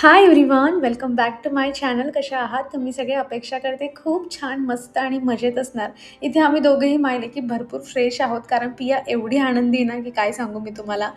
Hi everyone welcome back to my channel कशा आहात? तुम्ही सगळे अपेक्षा करते खूप छान मस्त आणि मजेत असणार. इथे आम्ही दोघंही माहिले की भरपूर फ्रेश आहोत कारण पिया एवढी आनंदी ना की काय सांगू मी तुम्हाला.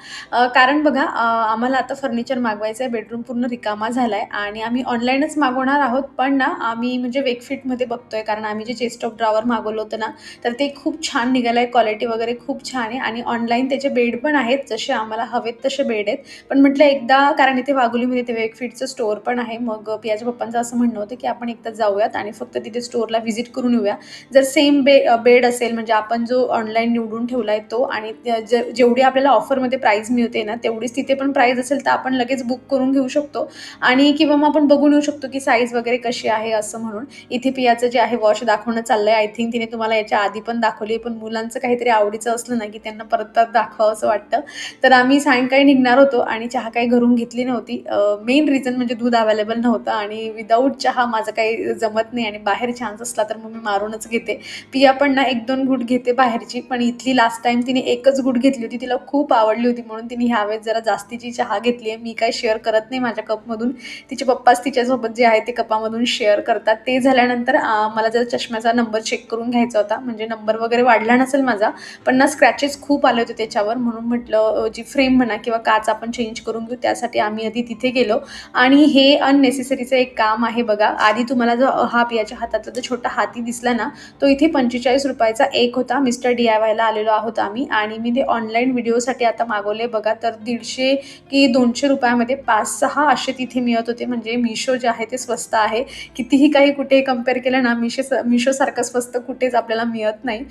कारण बघा आम्हाला आता फर्निचर मागवायचं आहे बेडरूम पूर्ण रिकामा झाला आहे आणि आम्ही ऑनलाईनच मागवणार आहोत. पण ना आम्ही म्हणजे वेकफिटमध्ये आहे कारण आम्ही जे चेस्ट ऑफ ड्रॉवर मागवलं होतं ना तर ते खूप छान निघालं आहे क्वालिटी वगैरे खूप छान आहे आणि ऑनलाईन त्याचे बेड पण आहेत जसे आम्हाला हवेत तसे बेड आहेत. पण म्हटलं एकदा कारण इथे वाघोलीमध्ये ते वेकफिटचं स्टोअर पण आहे. मग पियाच्या पप्पांचं असं म्हणणं होतं की आपण एकदा जाऊयात आणि फक्त तिथे स्टोअरला व्हिजिट करून येऊया. जर सेम बे बेड असेल म्हणजे आपण जो ऑनलाईन निवडून ठेवला आहे तो आणि त्या- जेवढी आपल्याला ऑफरमध्ये प्राईज मिळते ना तेवढीच तिथे पण प्राईज असेल तर आपण लगेच बुक करून घेऊ शकतो. आणि किंवा मग आपण बघून येऊ शकतो की साईज वगैरे कशी आहे असं म्हणून. इथे पियाचं जे आहे वॉश दाखवणं चाललं आहे आय थिंक तिने तुम्हाला याच्या आधी पण दाखवली पण मुलांचं काहीतरी आवडीचं असलं ना की त्यांना परत परत दाखवावं असं वाटतं. तर आम्ही सायंकाळी निघणार होतो आणि चहा काही घरून घेतली नव्हती. मेन रिझन म्हणजे दूध अवेलेबल नव्हतं आणि विदाऊट चहा माझं काही जमत नाही आणि बाहेर चान्स असला तर मग मी मारूनच घेते. पिया पण ना एक दोन गुट घेते बाहेरची पण इथली लास्ट टाइम तिने एकच गुट घेतली होती तिला खूप आवडली होती म्हणून तिने ह्यावेळेस जरा जास्तीची चहा घेतली आहे मी काय शेअर करत नाही माझ्या कपमधून. तिचे पप्पाच तिच्यासोबत जे आहे ते कपामधून शेअर करतात. ते झाल्यानंतर मला जर चष्म्याचा नंबर चेक करून घ्यायचा होता म्हणजे नंबर वगैरे वाढला नसेल माझा पण ना स्क्रॅचेस खूप आले होते त्याच्यावर म्हणून म्हटलं जी फ्रेम म्हणा किंवा काच आपण चेंज करून घेऊ त्यासाठी आम्ही आधी तिथे गेलो. आणि हे अननेसेसरीचं एक काम आहे बघा. आधी तुम्हाला जो हा पियाच्या हातातला जो छोटा हाती दिसला ना तो इथे पंचेचाळीस रुपयाचा एक होता. मिस्टर डी आय वायला आलेलो आहोत आम्ही. आणि मी ते ऑनलाईन व्हिडिओसाठी आता मागवले बघा. तर दीडशे की दोनशे रुपयामध्ये पाच सहा असे तिथे मिळत होते. म्हणजे मिशो जे आहे ते स्वस्त आहे. कितीही काही कुठे कंपेअर केलं ना मिशो मिशोसारखं स्वस्त कुठेच आपल्याला मिळत नाही.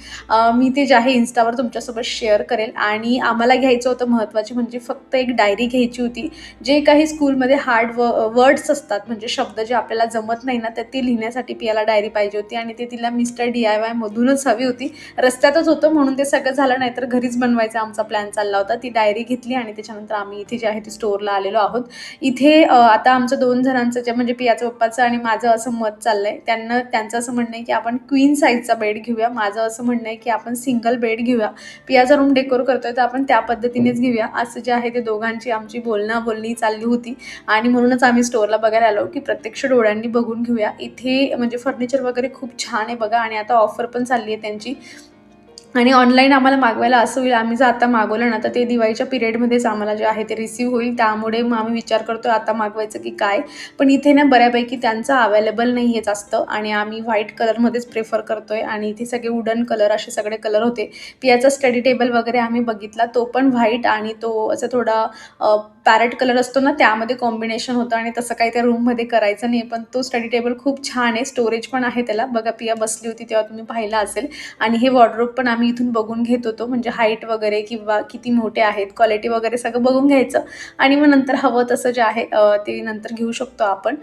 मी ते जे आहे इन्स्टावर तुमच्यासोबत शेअर करेल. आणि आम्हाला घ्यायचं होतं महत्त्वाची म्हणजे फक्त एक डायरी घ्यायची होती. जे काही स्कूलमध्ये हार्ड व वर्ड्स असतात. म्हणजे शब्द जे आपल्याला जमत नाही ना तर ती लिहिण्यासाठी पियाला डायरी पाहिजे होती आणि ते तिला मिस्टर डी आय वायमधूनच हवी होती. रस्त्यातच होतं म्हणून ते सगळं झालं नाही तर घरीच बनवायचा आमचा प्लॅन चालला होता. ती डायरी घेतली आणि त्याच्यानंतर आम्ही इथे जे आहे ते स्टोअरला आलेलो आहोत. इथे आता आमचं दोन जणांचं जे म्हणजे पियाचं पप्पाचं आणि माझं असं मत चाललं आहे त्यांना त्यांचं असं म्हणणं आहे की आपण क्वीन साईजचा बेड घेऊया. माझं असं म्हणणं आहे की आपण सिंगल बेड घेऊया. पियाचा रूम डेकोर करतोय तर आपण त्या पद्धतीनेच घेऊया. असं जे आहे ते दोघांची आमची बोलणं बोलणी चालली होती. आणि म्हणूनच आम्ही स्टोअरला बघायला आलो की प्रत्यक्ष डोळ्यांनी बघून घेऊया. इथे म्हणजे फर्निचर वगैरे खूप छान आहे बघा आणि आता ऑफर पण चालली आहे त्यांची. आणि ऑनलाईन आम्हाला मागवायला असं होईल आम्ही जर आता मागवलं ना तर ते दिवाळीच्या पिरियडमध्येच आम्हाला जे आहे ते रिसीव्ह होईल. त्यामुळे मग आम्ही विचार करतो आता मागवायचं की काय. पण इथे ना बऱ्यापैकी त्यांचं अवेलेबल नाही आहे जास्त आणि आम्ही व्हाईट कलरमध्येच प्रेफर करतो आहे आणि इथे सगळे वुडन कलर असे सगळे कलर होते. पियाचा स्टडी टेबल वगैरे आम्ही बघितला तो पण व्हाईट आणि तो असं थोडा पॅरेट कलर असतो ना त्यामध्ये कॉम्बिनेशन होतं आणि तसं काही त्या रूममध्ये करायचं नाही. पण तो स्टडी टेबल खूप छान आहे. स्टोरेज पण आहे त्याला. बघा पिया बसली होती तेव्हा तुम्ही पाहिला असेल. आणि हे वॉर्ड्रोप पण आम्ही इथून बघून घेत होतो. म्हणजे हाईट वगैरे किंवा किती मोठे आहेत क्वालिटी वगैरे सगळं बघून घ्यायचं. आणि मग नंतर हवं तसं जे आहे ते नंतर घेऊ शकतो आपण.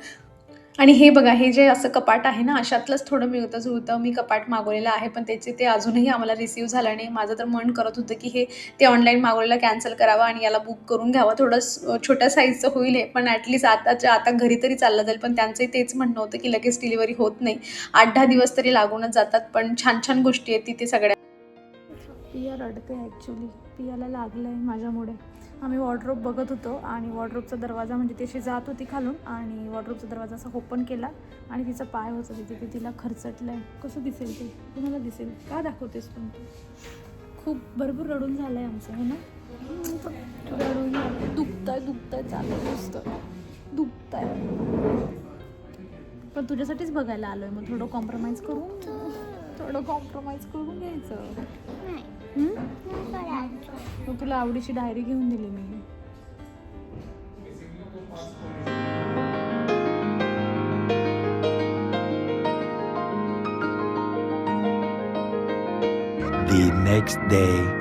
आणि हे बघा हे जे असं कपाट आहे ना अशातलंच थोडं मिळतं जुळतं. मी कपाट मागवलेलं आहे पण त्याचे ते अजूनही आम्हाला रिसीव झालं नाही माझं तर मन करत होतं की हे ते ऑनलाईन मागवलेलं कॅन्सल करावं आणि याला बुक करून घ्यावं. थोडं छोट्या साईजचं होईल हे पण ॲटलीस्ट आताच्या आता घरी तरी चाललं जाईल. पण त्यांचंही तेच म्हणणं होतं की लगेच डिलिव्हरी होत नाही. आठ दहा दिवस तरी लागूनच जातात पण छान छान गोष्टी आहेत तिथे सगळ्या. पिया रडते ॲक्च्युली पियाला लागलं आहे माझ्यामुळे. आम्ही वॉर्ड्रोप बघत होतो आणि वॉर्ड्रोपचा दरवाजा म्हणजे तशी जात होती खालून आणि वॉर्ड्रोपचा दरवाजा असा ओपन केला आणि तिचा पाय होता तिथे. ते तिला खरचटलं. आहे कसं दिसेल ते? तुम्हाला दिसेल. का दाखवतेस पण तू? खूप भरपूर रडून झालं आहे आमचं हो ना? रडून झालं दुखतंय दुखतंय चाललं नुसतं दुखतंय. पण तुझ्यासाठीच बघायला आलो आहे मग थोडं कॉम्प्रोमाइज करून थोडं कॉम्प्रोमाइज करून घ्यायचं. तुला आवडीची डायरी घेऊन दिली मी the next day.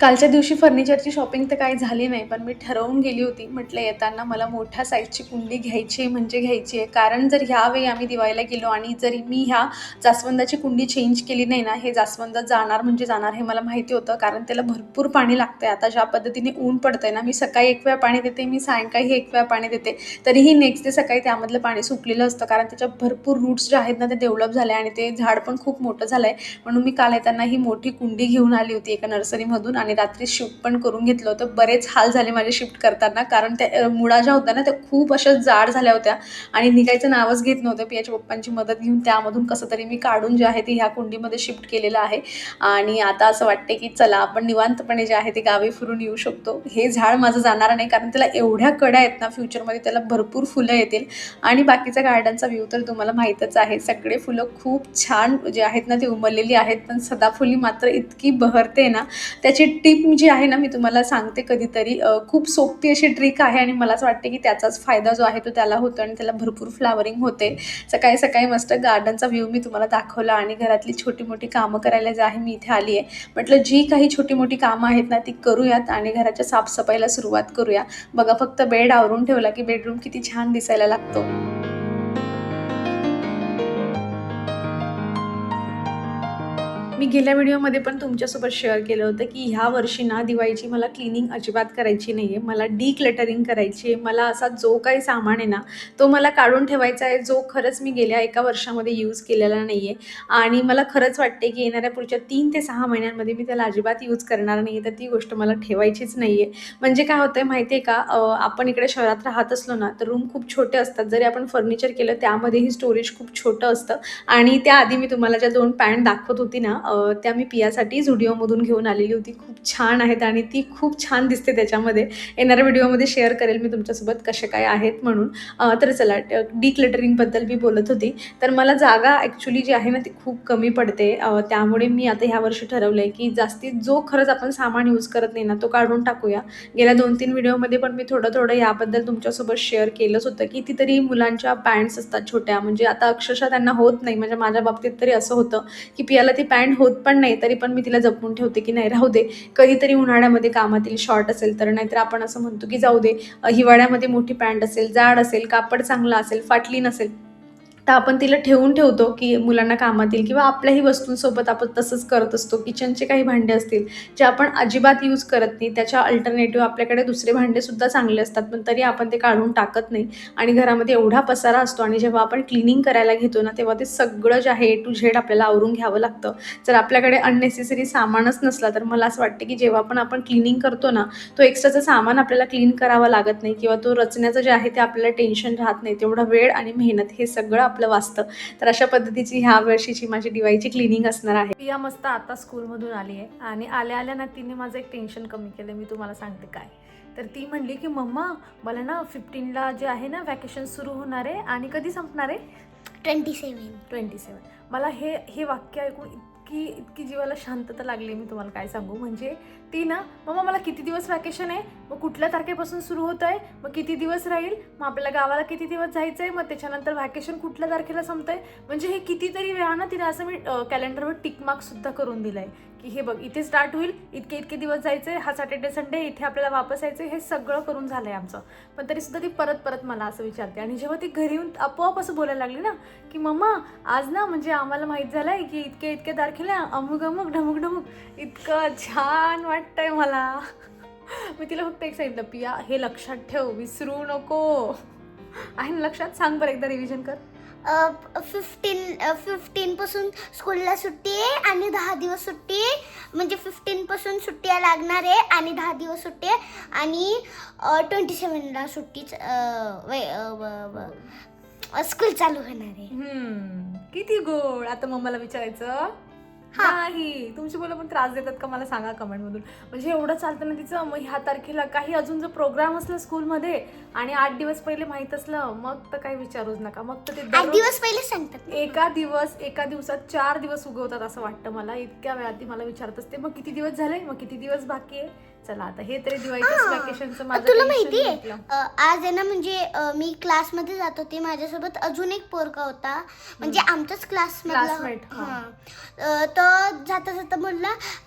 कालच्या दिवशी फर्निचरची शॉपिंग तर काही झाली नाही पण मी ठरवून गेली होती. म्हटलं येताना मला मोठ्या साईजची कुंडी घ्यायची आहे म्हणजे घ्यायची आहे. कारण जर ह्यावेळी आम्ही दिवाळीला गेलो आणि जरी मी ह्या जास्वंदाची कुंडी चेंज केली नाही ना हे जास्वंद जाणार म्हणजे जाणार हे मला माहिती होतं. कारण त्याला भरपूर पाणी लागतं आहे आता ज्या पद्धतीने ऊन पडतं आहे ना मी सकाळी एक वेळा पाणी देते मी सायंकाळी एक वेळा पाणी देते. तरीही नेक्स्ट डे सकाळी त्यामधलं पाणी सुकलेलं असतं. कारण त्याच्या भरपूर रूट्स जे आहेत ना ते डेव्हलप झाले आणि ते झाड पण खूप मोठं झालं आहे म्हणून मी काल येताना ही मोठी कुंडी घेऊन आली होती एका नर्सरीमधून आणि रात्री शिफ्ट पण करून घेतलं होतं. बरेच हाल झाले माझे शिफ्ट करताना. कारण त्या मुळा ज्या होत्या ना त्या खूप अशा जाड झाल्या होत्या. आणि निघायचं नावच घेत नव्हतं. पियाच्या पप्पांची मदत घेऊन त्यामधून कसं तरी मी काढून जे आहे ते ह्या कुंडीमध्ये शिफ्ट केलेलं आहे. आणि आता असं वाटते की चला आपण निवांतपणे जे आहे ते गावी फिरून येऊ शकतो. हे झाड माझं जाणार नाही. कारण त्याला एवढ्या कड्या आहेत ना फ्युचरमध्ये त्याला भरपूर फुलं येतील. आणि बाकीचा गार्डनचा व्ह्यू तर तुम्हाला माहीतच आहे. सगळे फुलं खूप छान जे आहेत ना ती उमललेली आहेत. पण सदाफुली मात्र इतकी बहरते ना त्याची टिप जी आहे ना मी तुम्हाला सांगते कधीतरी. खूप सोपी अशी ट्रिक आहे आणि मला असं वाटते की त्याचाच फायदा जो आहे तो त्याला होतो आणि त्याला भरपूर फ्लावरिंग होते. सकाळी सकाळी मस्त गार्डनचा व्ह्यू मी तुम्हाला दाखवला आणि घरातली छोटी मोठी कामं करायला जे आहे मी इथे आली आहे म्हटलं जी काही छोटी मोठी कामं आहेत ना ती करूयात आणि घराच्या साफसफाईला सुरुवात करूया. बघा फक्त बेड आवरून ठेवला की बेडरूम किती छान दिसायला लागतो. मी गेल्या व्हिडिओमध्ये पण तुमच्यासोबत शेअर केलं होतं की ह्या वर्षी ना दिवाळीची मला क्लिनिंग अजिबात करायची नाही आहे मला डी क्लटरिंग करायची आहे मला असा जो काही सामान आहे ना तो मला काढून ठेवायचा आहे जो खरंच मी गेल्या एका वर्षामध्ये यूज केलेला नाही आहे आणि मला खरंच वाटते की येणाऱ्या पुढच्या तीन ते सहा महिन्यांमध्ये मी त्याला अजिबात यूज करणार नाही आहे तर ती गोष्ट मला ठेवायचीच नाही आहे म्हणजे काय होतं आहे माहिती आहे का आपण इकडे शहरात राहत असलो ना तर रूम खूप छोटे असतात. जरी आपण फर्निचर केलं त्यामध्येही स्टोरेज खूप छोटं असतं. आणि त्याआधी मी तुम्हाला ज्या दोन पॅन्ट दाखवत होती ना त्या मी पियासाठी झुडिओमधून घेऊन आलेली होती. खूप छान आहेत आणि ती खूप छान दिसते त्याच्यामध्ये. येणाऱ्या व्हिडिओमध्ये शेअर करेल मी तुमच्यासोबत कसे काय आहेत म्हणून. तर चला डिक्लटरिंगबद्दल मी बोलत होती. तर मला जागा ॲक्च्युली जी आहे ना ती खूप कमी पडते. त्यामुळे मी आता ह्या वर्षी ठरवलं आहे की जास्तीत जो खरंच आपण सामान यूज करत नाही ना तो काढून टाकूया. गेल्या दोन तीन व्हिडिओमध्ये पण मी थोडं थोडं याबद्दल तुमच्यासोबत शेअर केलंच होतं की कितीतरी मुलांच्या पॅन्ट्स असतात छोट्या. म्हणजे आता अक्षरशः त्यांना होत नाही. म्हणजे माझ्या बाबतीत तरी असं होतं की पियाला ती पॅन्ट होत पण नाही तरी पण मी तिला जपून ठेवते की नाही राहू दे. कधीतरी उन्हाळ्यामध्ये कामातील शॉर्ट असेल तर नाहीतर आपण असं म्हणतो की जाऊ दे हिवाळ्यामध्ये मोठी पॅन्ट असेल जाड असेल कापड चांगलं असेल फाटली नसेल तर आपण तिला ठेवून ठेवतो की मुलांना कामात येईल किंवा आपल्याही वस्तूंसोबत आपण तसंच करत असतो. किचनचे काही भांडे असतील जे आपण अजिबात यूज करत नाही त्याच्या अल्टरनेटिव्ह आपल्याकडे दुसरे भांडेसुद्धा चांगले असतात पण तरी आपण ते काढून टाकत नाही. आणि घरामध्ये एवढा पसारा असतो आणि जेव्हा आपण क्लिनिंग करायला घेतो ना तेव्हा ते सगळं जे आहे ए टू झेड आपल्याला आवरून घ्यावं लागतं. जर आपल्याकडे अननेसेसरी सामानच नसला तर मला असं वाटतं की जेव्हा पण आपण क्लिनिंग करतो ना तो एक्स्ट्राचं सामान आपल्याला क्लीन करावं लागत नाही किंवा तो रचण्याचं जे आहे ते आपल्याला टेन्शन राहत नाही. तेवढा वेळ आणि मेहनत हे सगळं आपलं वाचतं. तर अशा पद्धतीची ह्या वर्षीची माझी दिवाळीची क्लिनिंग असणार आहे. पिया मस्त आता स्कूलमधून आली आहे आणि आल्या आल्या ना तिने माझं एक टेन्शन कमी केलं मी तुम्हाला सांगते काय. तर ती म्हणली की मम्मा मला ना फिफ्टीनला जे आहे ना वॅकेशन सुरू होणार आहे आणि कधी संपणार आहे? ट्वेंटी सेवन ट्वेंटी सेवन मला हे हे वाक्य ऐकून इतकी इतकी जीवाला शांतता लागली मी तुम्हाला काय सांगू? म्हणजे ती ना मम्मा मला किती दिवस वॅकेशन आहे? मग कुठल्या तारखेपासून सुरू होत आहे मग किती दिवस राहील? मग आपल्याला गावाला किती दिवस जायचं आहे मग त्याच्यानंतर वॅकेशन कुठल्या तारखेला संपतं आहे म्हणजे हे कितीतरी वेळा ना तिने असं मी कॅलेंडरवर टिकमार्कसुद्धा करून दिलं आहे की हे बघ इथे स्टार्ट होईल इतके इतके दिवस जायचं आहे हा सॅटर्डे संडे इथे आपल्याला वापस यायचं हे सगळं करून झालं आहे आमचं. पण तरी सुद्धा ती परत परत मला असं विचारते. आणि जेव्हा ती घरी येऊन आपोआप असं बोलायला लागली ना की मम्मा आज ना म्हणजे आम्हाला माहीत झालं आहे की इतके इतके तारखेला अमुक अमुक ढमुक ढमुक इतकं छान वाटतं वाटतंय मला. मी तिला फक्त एक सांगितलं पिया हे लक्षात ठेव विसरू नको. आहे ना लक्षात सांग बरं एकदा रिव्हिजन कर. फिफ्टीन फिफ्टीन पासून स्कूलला सुट्टी आहे आणि दहा दिवस सुट्टी आहे. म्हणजे फिफ्टीन पासून सुट्ट्या लागणार आहे आणि दहा दिवस सुट्टी आहे. आणि ट्वेंटी सेवनला सुट्टीच स्कूल चालू होणार आहे. किती गोड. आता मम्माला विचारायचं. नाही तुमची मुलं पण त्रास देतात का मला सांगा कमेंट मधून. म्हणजे एवढं चालतं ना तिचं मग ह्या तारखेला काही अजून जर प्रोग्राम असला स्कूलमध्ये आणि आठ दिवस पहिले माहीत असलं मग तर काही विचारूच नका. मग तर ते आठ दररोज- दिवस पहिले सांगतात एका दिवस एका दिवसात चार दिवस उगवतात असं वाटतं मला. इतक्या वेळात ती मला विचारत असते मग किती दिवस झाले? मग किती दिवस बाकी आहे? चला आता हे तरी दिवाळीच्या. वॅकेशनचं माझं तुला माहिती आहे आज आहे ना म्हणजे अ, मी क्लासमध्ये जात होते माझ्यासोबत अजून एक पोरगा होता. म्हणजे आमचाच क्लास Classmate, हा. तर जाता जाता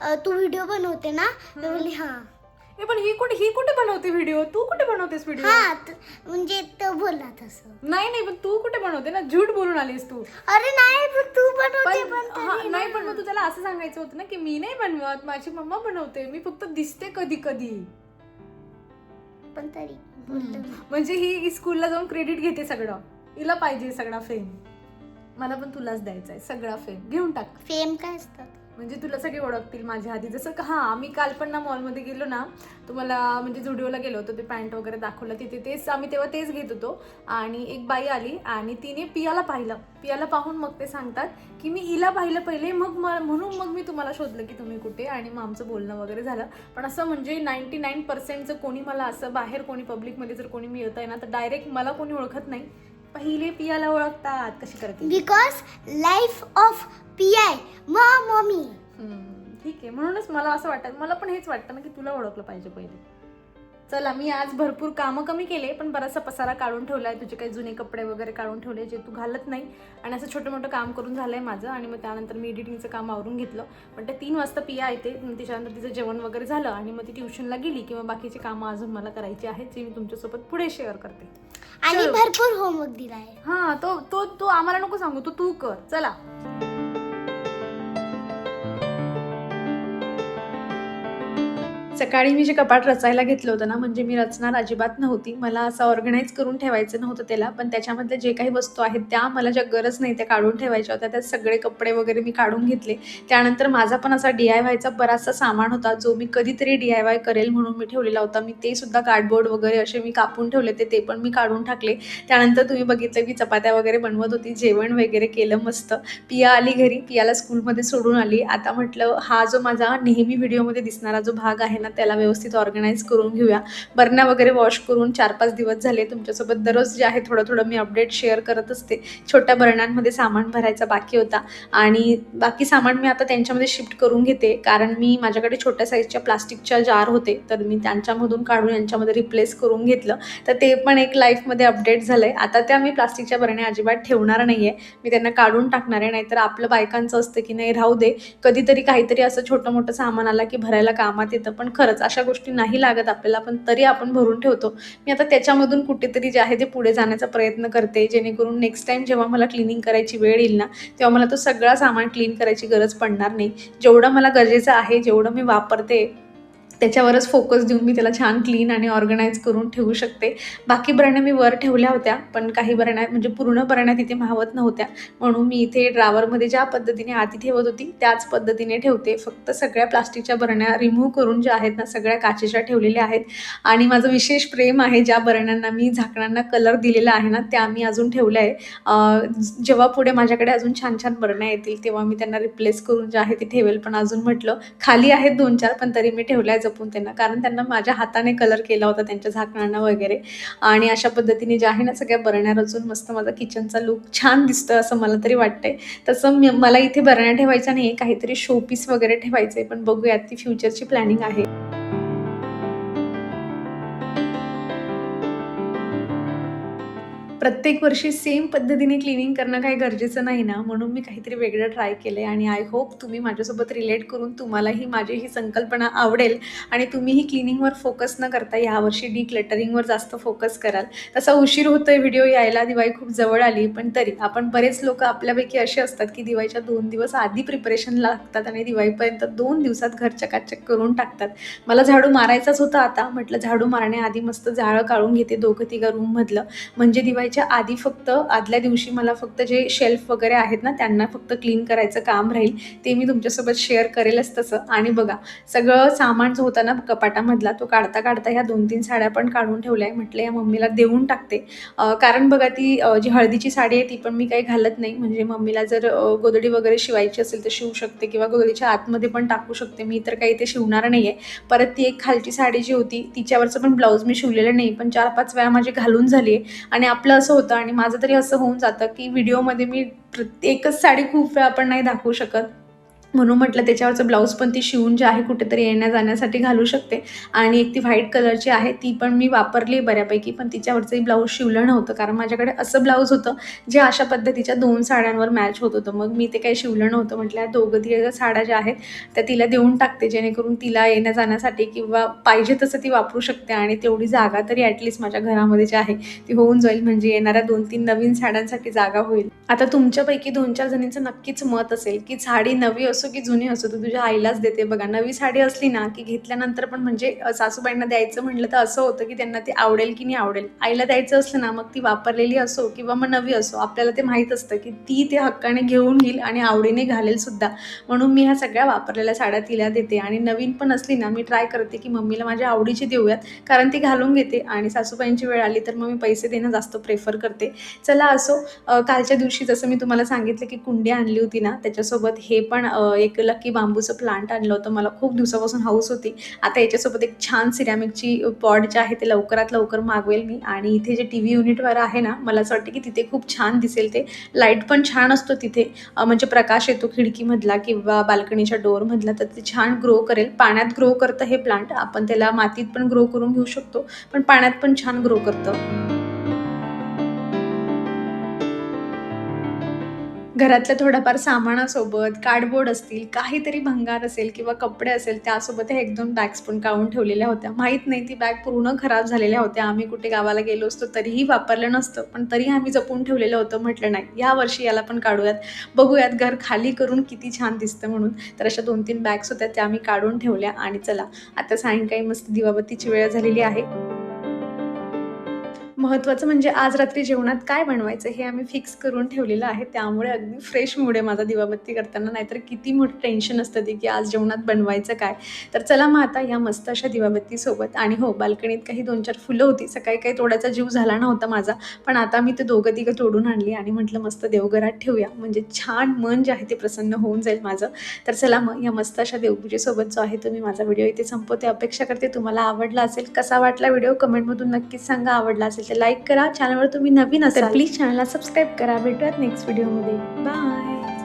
अ, तू व्हिडिओ बनवते ना? मी बोलली हा. ए, पण ही कुठे ही कुठे बनवते व्हिडिओ तू कुठे बनवतेस व्हिडिओ हा त- म्हणजे तो बोलला तसं. नाही नाही पण तू कुठे बनवते ना? झूट बोलून आलीस तू. अरे नाही पण तू बनवते पण पण हा, तरी नाही. पण मग तू त्याला असं सांगायचं होतं ना की मी नाही बनवत माझी मम्मा बनवते मी फक्त दिसते कधी कधी. पण तरी मी. म्हणजे ही स्कूलला जाऊन क्रेडिट घेते सगळं. हिला पाहिजे सगळा फेम मला पण तुलाच द्यायचा आहे सगळा फेम घेऊन टाक. फेम काय असतात म्हणजे तुला सगळे ओळखतील माझ्या आधी. जसं का हां मी काल पण ना मॉलमध्ये गेलो ना तुम्हाला म्हणजे झुडिओला गेलो होतो ते पॅन्ट वगैरे दाखवलं तिथे. तेच आम्ही तेव्हा तेच घेत होतो. आणि एक बाई आली आणि तिने पियाला पाहिलं. पियाला पाहून मग ते सांगतात की मी हिला पाहिलं पहिले मग म- म्हणून मग मी तुम्हाला शोधलं की तुम्ही कुठे आणि मग आमचं बोलणं वगैरे झालं. पण असं म्हणजे नाईन्टी नाईन पर्सेंटचं कोणी मला असं बाहेर कोणी पब्लिकमध्ये जर कोणी मिळत आहे ना तर डायरेक्ट मला कोणी ओळखत नाही. पहिले पियाला ओळखतात कशी करते? Because life of P I mummy हम्म, ठीक आहे. म्हणूनच मला असं वाटतं मला पण हेच वाटतं ना की तुला ओळखलं पाहिजे पहिले. चला मी आज भरपूर कामं कमी केले पण बराचसा पसारा काढून ठेवला आहे तुझे काही जुने कपडे वगैरे काढून ठेवले जे तू घालत नाही. आणि असं छोटं मोठं काम करून झालं आहे माझं. आणि मग त्यानंतर मी एडिटिंगचं काम आवरून घेतलं. पण ते तीन वाजता पिया येते. मग तिच्यानंतर तिचं जेवण वगैरे झालं. आणि मग ती ट्युशनला गेली किंवा बाकीची कामं अजून मला करायची आहेत जे मी तुमच्यासोबत पुढे शेअर करते. आणि. भरपूर होमवर्क दिलाय. हां तो तो तो आम्हाला नको सांगू तो तू कर. चला. सकाळी मी जे कपाट रचायला घेतलं होतं ना म्हणजे मी रचणार अजिबात नव्हती. मला असं ऑर्गनाईज करून ठेवायचं नव्हतं त्याला पण त्याच्यामधल्या जे काही वस्तू आहेत त्या मला ज्या गरज नाही त्या काढून ठेवायच्या होत्या. त्यात सगळे कपडे वगैरे मी काढून घेतले. त्यानंतर माझा पण असा डी आय वायचा बराचसा सामान होता जो मी कधीतरी डी आय वाय करेल म्हणून मी ठेवलेला होता. मी ते सुद्धा कार्डबोर्ड वगैरे असे मी कापून ठेवले ते ते पण मी काढून टाकले. त्यानंतर तुम्ही बघितलं की चपात्या वगैरे बनवत होती जेवण वगैरे केलं मस्त. पिया आली घरी पियाला स्कूलमध्ये सोडून आली. आता म्हटलं हा जो माझा नेहमी व्हिडिओमध्ये दिसणारा जो भाग आहे ना त्याला व्यवस्थित ऑर्गनाईज करून घेऊया. बरण्या वगैरे वॉश करून चार पाच दिवस झाले तुमच्यासोबत दररोज जे आहे थोडं थोडं मी अपडेट शेअर करत असते. छोट्या बरण्यांमध्ये सामान भरायचा बाकी होता. आणि बाकी सामान मी आता त्यांच्यामध्ये शिफ्ट करून घेते. कारण मी माझ्याकडे छोट्या साईजच्या प्लास्टिकच्या जार होते. तर मी त्यांच्यामधून काढून यांच्यामध्ये रिप्लेस करून घेतलं. तर ते पण एक लाईफमध्ये अपडेट झालं आहे आता त्या मी प्लास्टिकच्या बरण्या अजिबात ठेवणार नाही आहे मी त्यांना काढून टाकणार आहे. नाहीतर आपलं बायकांचं असतं की नाही राहू दे. कधीतरी काहीतरी असं छोटं मोठं सामान आला की भरायला कामात येतं. पण खरंच अशा गोष्टी नाही लागत आपल्याला पण तरी आपण भरून ठेवतो. मी आता त्याच्यामधून कुठेतरी जे आहे ते पुढे जाण्याचा प्रयत्न करते जेणेकरून नेक्स्ट टाईम जेव्हा मला क्लिनिंग करायची वेळ येईल ना तेव्हा मला तो सगळा सामान क्लीन करायची गरज पडणार नाही. जेवढं मला गरजेचं आहे जेवढं मी वापरते त्याच्यावरच फोकस देऊन मी त्याला छान क्लीन आणि ऑर्गनाईज करून ठेवू शकते. बाकी बरण्या मी वर ठेवल्या होत्या पण काही बरण्या म्हणजे पूर्ण बरण्या तिथे मावत नव्हत्या. म्हणून मी इथे ड्रावरमध्ये ज्या पद्धतीने आधी ठेवत होती त्याच पद्धतीने ठेवते. फक्त सगळ्या प्लास्टिकच्या बरण्या रिमूव्ह करून ज्या आहेत ना सगळ्या काचेच्या ठेवलेल्या आहेत. आणि माझं विशेष प्रेम आहे ज्या बरण्यांना मी झाकणांना कलर दिलेला आहे ना त्या मी अजून ठेवल्या आहे जेव्हा पुढे माझ्याकडे अजून छान छान बरण्या येतील तेव्हा मी त्यांना रिप्लेस करून जे आहे ते ठेवेल. पण अजून म्हटलं खाली आहेत दोन चार पण तरी मी ठेवल्या जपून त्यांना कारण त्यांना माझ्या हाताने कलर केला होता त्यांच्या झाकणांना वगैरे. आणि अशा पद्धतीने जे आहे ना सगळ्या बरण्या रचून मस्त माझा किचनचा लुक छान दिसतं असं मला तरी वाटतंय. तसं मला इथे बरण्या ठेवायच्या नाही काहीतरी शोपीस वगैरे ठेवायचे पण बघूयात ती फ्युचरची प्लॅनिंग आहे. प्रत्येक वर्षी सेम पद्धतीने क्लिनिंग करणं काही गरजेचं नाही ना. म्हणून मी काहीतरी वेगळं ट्राय केलं आहे आणि आय होप तुम्ही माझ्यासोबत रिलेट करून तुम्हालाही माझी ही संकल्पना आवडेल आणि तुम्हीही क्लिनिंगवर फोकस न करता यावर्षी डी क्लटरिंगवर जास्त फोकस कराल. तसा उशीर होतो आहे व्हिडिओ यायला दिवाळी खूप जवळ आली पण तरी आपण बरेच लोक आपल्यापैकी असे असतात की दिवाळीच्या दोन दिवस आधी प्रिपरेशन लागतात आणि दिवाळीपर्यंत दोन दिवसात घर चकाचक करून टाकतात. मला झाडू मारायचाच होता आता. म्हटलं झाडू मारण्याआधी मस्त जाळं काढून घेते दोघं तिघं रूममधलं म्हणजे दिवाळीच्या आधी फक्त आदल्या दिवशी मला फक्त जे शेल्फ वगैरे आहेत ना त्यांना फक्त क्लीन करायचं काम राहील ते मी तुमच्यासोबत शेअर करेलच तसं. आणि बघा सगळं सामान जो होता ना कपाटामधला तो काढता काढता ह्या दोन तीन साड्या पण काढून ठेवल्या आहे म्हटलं या मम्मीला देऊन टाकते. कारण बघा ती जी हळदीची साडी आहे ती पण मी काही घालत नाही. म्हणजे मम्मीला जर गोदडी वगैरे शिवायची असेल तर शिवू शकते किंवा गोदडीच्या आतमध्ये पण टाकू शकते. मी तर काही ते शिवणार नाही आहे परत ती एक खालची साडी जी होती तिच्यावरचं पण ब्लाऊज मी शिवलेलं नाही पण चार पाच वेळा माझी घालून झाली आहे आणि आपलं असं होतं आणि माझं तरी असं होऊन जातं की व्हिडिओमध्ये मी प्रत्येकच साडी खूप वेळा आपण नाही दाखवू शकत. म्हणून म्हटलं त्याच्यावरचं ब्लाऊज पण ती शिवून जे आहे कुठेतरी येण्या जाण्यासाठी घालू शकते. आणि एक ती व्हाईट कलरची आहे ती पण मी वापरली बऱ्यापैकी पण तिच्यावरचंही ब्लाऊज शिवलं नव्हतं. कारण माझ्याकडे असं ब्लाऊज होतं जे अशा पद्धतीच्या दोन साड्यांवर मॅच होत होतं. मग मी ते काही शिवलं नव्हतं. म्हटलं दोघं ती साड्या ज्या आहेत त्या तिला देऊन टाकते जेणेकरून तिला येण्या जाण्यासाठी किंवा पाहिजे तसं ती वापरू शकते आणि तेवढी जागा तरी ॲटलिस्ट माझ्या घरामध्ये जी आहे ती होऊन जाईल. म्हणजे येणाऱ्या दोन तीन नवीन साड्यांसाठी जागा होईल. आता तुमच्यापैकी दोन चार जणींचं नक्कीच मत असेल की साडी नवी असो असो की जुनी असो तू तुझ्या आईलाच देते. बघा नवी साडी असली ना की घेतल्यानंतर पण म्हणजे सासूबाईंना द्यायचं म्हटलं तर असं होतं की त्यांना ते आवडेल की नाही आवडेल. आईला द्यायचं असलं ना मग ती वापरलेली असो किंवा मग नवी असो आपल्याला ते माहीत असतं की ती ते हक्काने घेऊन घेईल आणि आवडीने घालेल सुद्धा. म्हणून मी ह्या सगळ्या वापरलेल्या साड्या तिला देते. आणि नवीन पण असली ना मी ट्राय करते की मम्मीला माझ्या आवडीची देऊयात कारण ती घालून घेते आणि सासूबाईंची वेळ आली तर मग मी पैसे देणं जास्त प्रेफर करते. चला असो कालच्या दिवशी जसं मी तुम्हाला सांगितलं की कुंडी आणली होती ना त्याच्यासोबत हे पण एक लकी बांबूचं प्लांट आणलं होतं. मला खूप दिवसापासून हाऊस होती. आता याच्यासोबत एक छान सिरॅमिकची पॉड जे आहे ते लवकरात लवकर मागवेल मी. आणि इथे जे टी व्ही युनिटवर आहे ना मला असं वाटतं की तिथे खूप छान दिसेल ते. लाइट पण छान असतो तिथे. म्हणजे प्रकाश येतो खिडकीमधला किंवा बाल्कनीच्या डोअरमधला तर ते छान ग्रो करेल. पाण्यात ग्रो करतं हे प्लांट आपण त्याला मातीत पण ग्रो करून घेऊ शकतो. पण पाण्यात पण छान ग्रो करतं. घरातल्या थोड्याफार सामानासोबत कार्डबोर्ड असतील काहीतरी भंगार असेल किंवा कपडे असेल त्यासोबत ह्या एक दोन बॅग्स पण काढून ठेवलेल्या होत्या. माहीत नाही ती बॅग पूर्ण खराब झालेल्या होत्या. आम्ही कुठे गावाला गेलो असतो तरीही वापरलं नसतं. पण तरी आम्ही जपून ठेवलेलं होतं म्हटलं नाही. या वर्षी याला पण काढूयात. बघूयात घर खाली करून किती छान दिसतं म्हणून. तर अशा दोन तीन बॅग्स होत्या त्या आम्ही काढून ठेवल्या आणि चला. आता सायंकाळी मस्त दिवाबत्तीची वेळ झालेली आहे. महत्त्वाचं म्हणजे आज रात्री जेवणात काय बनवायचं हे आम्ही फिक्स करून ठेवलेलं आहे. त्यामुळे अगदी फ्रेश मूड आहे माझा दिवाबत्ती करताना. नाहीतर किती मोठं टेन्शन असतं ते की आज जेवणात बनवायचं काय? तर चला मग आता या मस्त अशा दिवाबत्तीसोबत आणि हो बाल्कनीत काही दोन चार फुलं होती. सकाळी काही तोडायचा जीव झाला नव्हता माझा. पण आता मी ते दोघं तिघं तोडून आणली आणि म्हटलं मस्त देवघरात ठेवूया. म्हणजे छान मन जे आहे ते प्रसन्न होऊन जाईल माझं. तर चला मग या मस्त अशा देवपूजेसोबत जो आहे तो मी माझा व्हिडिओ इथे संपवते. अपेक्षा करते तुम्हाला आवडला असेल कसा वाटला व्हिडिओ? कमेंटमधून नक्कीच सांगा. आवडला असेल तर लाईक करा. चॅनलवर तुम्ही नवीन असाल प्लीज चॅनलला सबस्क्राईब करा. भेटूयात नेक्स्ट व्हिडिओमध्ये बाय